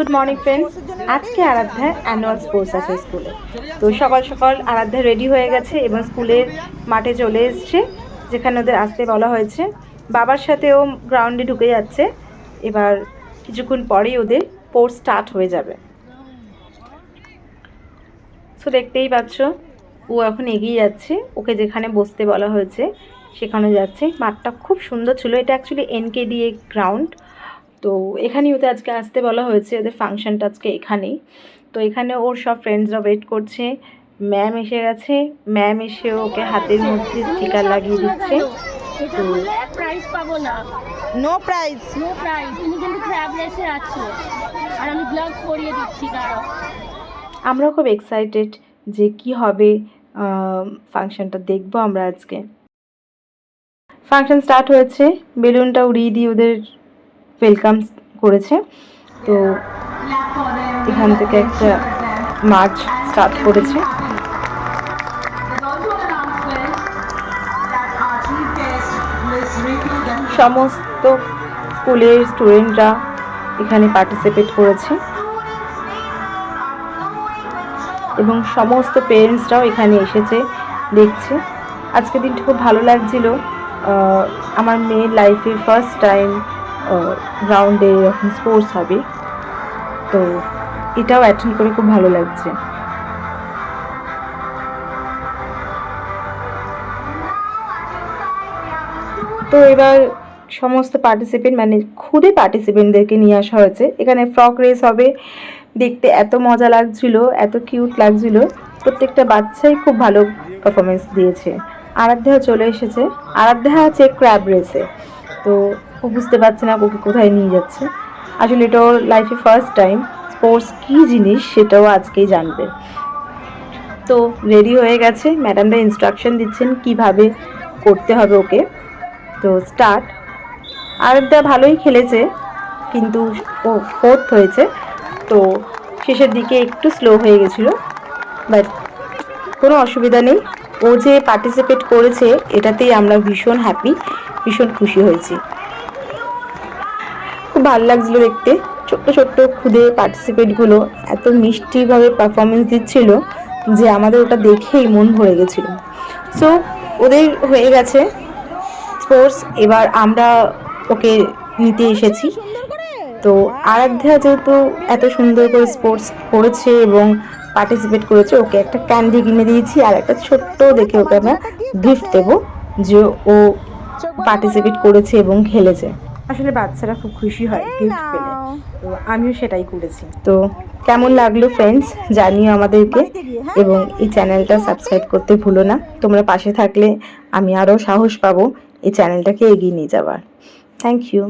Good morning friends আজকে আরাধ্যার annual sports আছে স্কুলে। তো সকাল সকাল আরাধ্যা রেডি হয়ে গেছে এবং স্কুলের মাঠে চলে এসছে, যেখানে ওদের আসতে বলা হয়েছে। বাবার সাথেও গ্রাউন্ডে ঢুকে যাচ্ছে। এবার কিছুক্ষণ পরেই ওদের স্পোর্টস স্টার্ট হয়ে যাবে। সো দেখতেই পাচ্ছ, ও এখন এগিয়ে যাচ্ছে। ওকে যেখানে বসতে বলা হয়েছে, সেখানে যাচ্ছে। মাঠটা খুব সুন্দর ছিল। এটা অ্যাকচুয়ালি এনকেডিএ গ্রাউন্ড তো এখানেই ওতে আজকে আসতে বলা হয়েছে ওদের ফাংশনটা আজকে এখানেই। তো এখানে ওর সব ফ্রেন্ডসরা ওয়েট করছে। ম্যাম এসে গেছে। ম্যাম এসে ওকে হাতের মধ্যে স্টিকার লাগিয়ে দিচ্ছে। প্রাইজ পাবো না। নো প্রাইস নো প্রাইজ তুমি কিন্তু ক্র্যাব রেসে আছো। আর আমি গ্লাভস পরিয়ে দিচ্ছি দাঁড়াও। আমরাও খুব এক্সাইটেড যে কি হবে ফাংশনটা দেখব আমরা আজকে। ফাংশন স্টার্ট হয়েছে। বেলুনটা উড়িয়ে দিয়ে ওদের ওয়েলকাম করেছে। তো এখান থেকে একটা মার্চ স্টার্ট করেছে। সমস্ত স্কুলের স্টুডেন্টরা এখানে পার্টিসিপেট করেছে। এবং সমস্ত পেরেন্টসরাও এখানে এসেছে, দেখছে। আজকে দিনটা খুব ভালো লাগছিল। আমার মেয়ের লাইফে ফার্স্ট টাইম গ্রাউন্ডে এরকম স্পোর্টস হবে। তো এটাও অ্যাটেন্ড করে খুব ভালো লাগছে। তো এবার সমস্ত পার্টিসিপেন্ট মানে খুদে পার্টিসিপেন্টদেরকে নিয়ে আসা হয়েছে। এখানে ফ্রক রেস হবে। দেখতে এত মজা লাগছিল, এত কিউট লাগছিল। প্রত্যেকটা বাচ্চাই খুব ভালো পারফরমেন্স দিয়েছে। আরাধ্যা চলে এসেছে। আরাধ্যা আছে ক্র্যাব রেসে তো ও বুঝতে পারছে না ওকে কোথায় নিয়ে যাচ্ছে। আসলে এটা ওর লাইফে ফার্স্ট টাইম স্পোর্টস কী জিনিস সেটাও আজকেই জানবে। তো রেডি হয়ে গেছে। ম্যাডামরা ইনস্ট্রাকশন দিচ্ছেন কীভাবে করতে হবে ওকে। তো স্টার্ট আরেকটা ভালোই খেলেছে, কিন্তু ও ফোর্থ হয়েছে। তো শেষের দিকে একটু স্লো হয়ে গেছিল। বাট কোনো অসুবিধা নেই। ও যে পার্টিসিপেট করেছে, এটাতেই আমরা ভীষণ হ্যাপি ভীষণ খুশি হয়েছি। খুব ভালো লাগছিল দেখতে। ছোট্ট ছোট্ট খুদে পার্টিসিপেটগুলো এত মিষ্টিভাবে পারফরমেন্স দিচ্ছিল যে আমাদের ওটা দেখেই মন ভরে গেছিল। সো ওদের হয়ে গেছে স্পোর্টস এবার আমরা ওকে নিতে এসেছি। তো আরাধ্যা যেহেতু এত সুন্দর করে স্পোর্টস করেছে এবং পার্টিসিপেট করেছে, ওকে একটা ক্যান্ডি কিনে দিয়েছি আর একটা ছোট্ট দেখে ওকে আমরা গিফট দেবো যে ও পার্টিসিপেট করেছে এবং খেলেছে। আসলে বাচ্চারা খুব খুশি হয় গিফট পেলে। তো আমিও সেটাই করেছি। তো কেমন লাগল ফ্রেন্ডস জানিও আমাদেরকে। এবং এই চ্যানেলটা সাবস্ক্রাইব করতে ভুলো না। তোমরা পাশে থাকলে আমি আরও সাহস পাবো এই চ্যানেলটাকে এগিয়ে নিয়ে যাওয়ার। Thank you